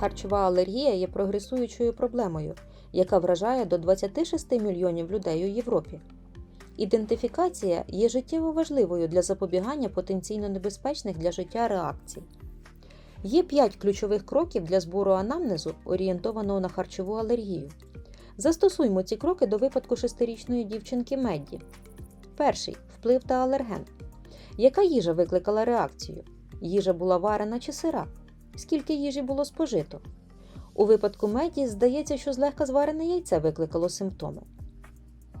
харчова алергія є прогресуючою проблемою, яка вражає до 26 мільйонів людей у Європі. Ідентифікація є життєво важливою для запобігання потенційно небезпечних для життя реакцій. Є 5 ключових кроків для збору анамнезу, орієнтованого на харчову алергію. Застосуймо ці кроки до випадку шестирічної дівчинки Медді. Перший вплив та алерген. Яка їжа викликала реакцію? Їжа була варена чи сира? Скільки їжі було спожито? У випадку Медді здається, що злегка зварене яйце викликало симптоми.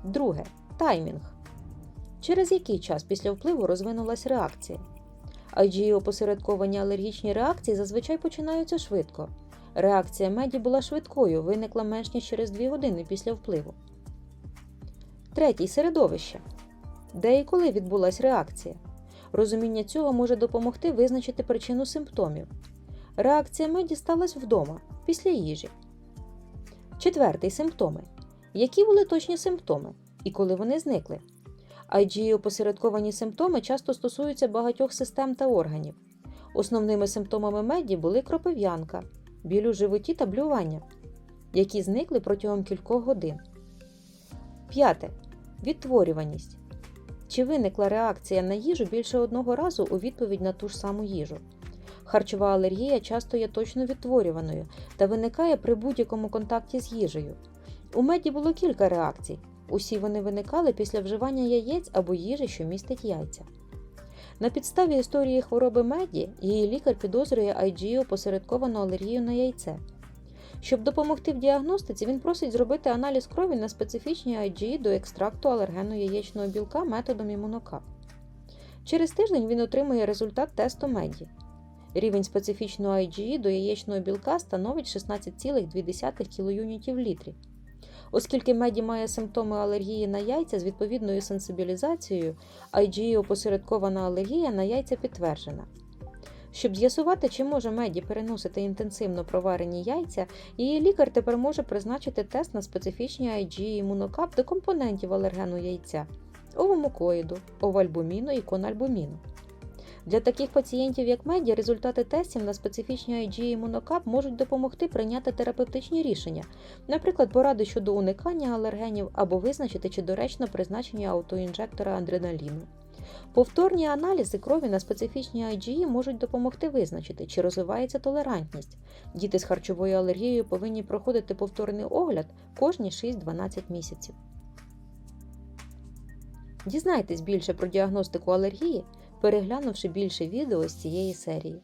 Друге таймінг. Через який час після впливу розвинулась реакція? IgE опосередковані алергічні реакції зазвичай починаються швидко. Реакція меді була швидкою, виникла менш ніж через 2 години після впливу. Третій середовище. Де і коли відбулась реакція? Розуміння цього може допомогти визначити причину симптомів. Реакція меді сталася вдома, після їжі. Четвертий симптоми. Які були точні симптоми і коли вони зникли? IgE опосередковані симптоми часто стосуються багатьох систем та органів. Основними симптомами меді були кропив'янка, біль у животі та блювання, які зникли протягом кількох годин. П'яте. Відтворюваність. Чи виникла реакція на їжу більше одного разу у відповідь на ту ж саму їжу? Харчова алергія часто є точно відтворюваною та виникає при будь-якому контакті з їжею. У меді було кілька реакцій. Усі вони виникали після вживання яєць або їжі, що містить яйця. На підставі історії хвороби меді її лікар підозрює IgE опосередковану алергію на яйце. Щоб допомогти в діагностиці, він просить зробити аналіз крові на специфічні IgE до екстракту алергену яєчного білка методом імунокап. Через тиждень він отримує результат тесту меді. Рівень специфічного IgE до яєчного білка становить 16,2 кілоюнітів в літрі. Оскільки меді має симптоми алергії на яйця з відповідною сенсибілізацією, IgE опосередкована алергія на яйця підтверджена. Щоб з'ясувати, чи може меді переносити інтенсивно проварені яйця, її лікар тепер може призначити тест на специфічні IgE імунокап до компонентів алергену яйця овомукоїду, овальбуміну і кональбуміну. Для таких пацієнтів, як меді, результати тестів на специфічні IgE імунокап можуть допомогти прийняти терапевтичні рішення, наприклад, поради щодо уникання алергенів або визначити, чи доречно призначення аутоінжектора адреналіну. Повторні аналізи крові на специфічні IgE можуть допомогти визначити, чи розвивається толерантність. Діти з харчовою алергією повинні проходити повторний огляд кожні 6-12 місяців. Дізнайтесь більше про діагностику алергії, переглянувши більше відео з цієї серії.